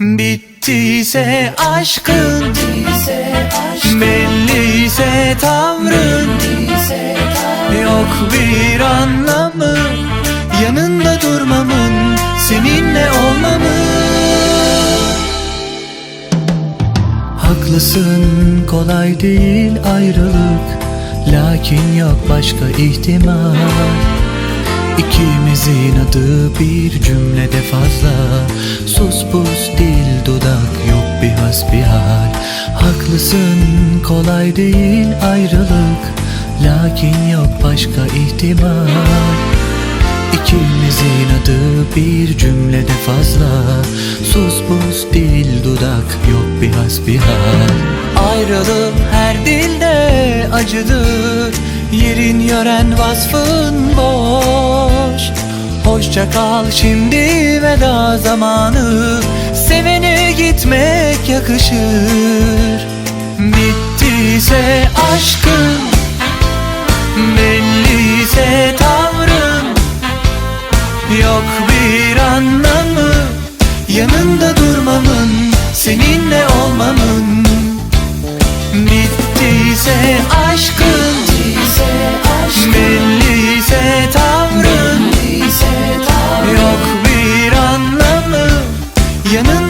Bittiyse aşkın Belliyse tavrın. Yok bir anlamı Yanında durmamın Seninle olmamın. Haklısın kolay değil ayrılık. Lakin yok başka ihtimal İkimizin adı bir cümlede fazla. Sus pus dil dudak yok bir hasbihal Haklısın kolay değil ayrılık. Lakin yok başka ihtimal. İkimizin adı bir cümlede fazla. Sus pus dil dudak yok bir hasbihal Ayrılık her dilde acıdır. Yerin yören vasfın boş Hoşça kal şimdi veda zamanı. Sevene gitmek yakışır. Bittiyse aşkın Yanında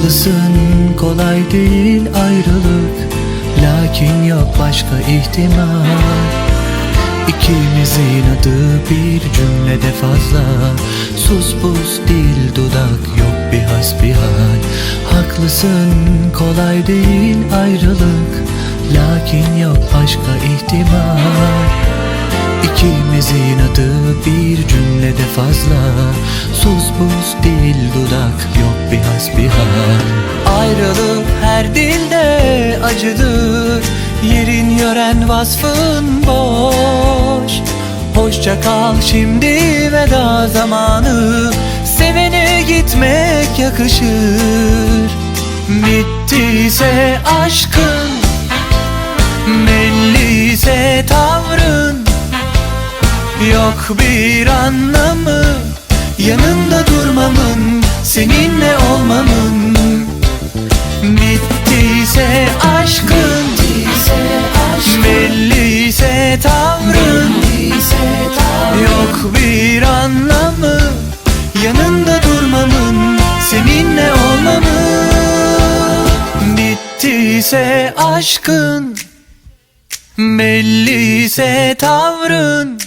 Haklısın kolay değil ayrılık. Lakin yok başka ihtimal. İkimizin adı bir cümlede fazla. Sus pus dil dudak yok bir hasbihal. Haklısın kolay değil ayrılık. Lakin yok başka ihtimal. İkimizin adı bir cümlede fazla. Sus buz dil dudak yok hasbihal Ayrılık her dilde acıdır. Yerin yören vasfın boş. Hoşça kal şimdi veda zamanı. Sevene gitmek yakışır. Bittiyse aşkın Belliyse tavrın. Yok bir anlamı Yanında durmamın Seninle Bittiyse aşkın Belliyse tavrın.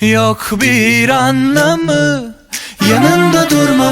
Yok bir anlamı Yanında durmamın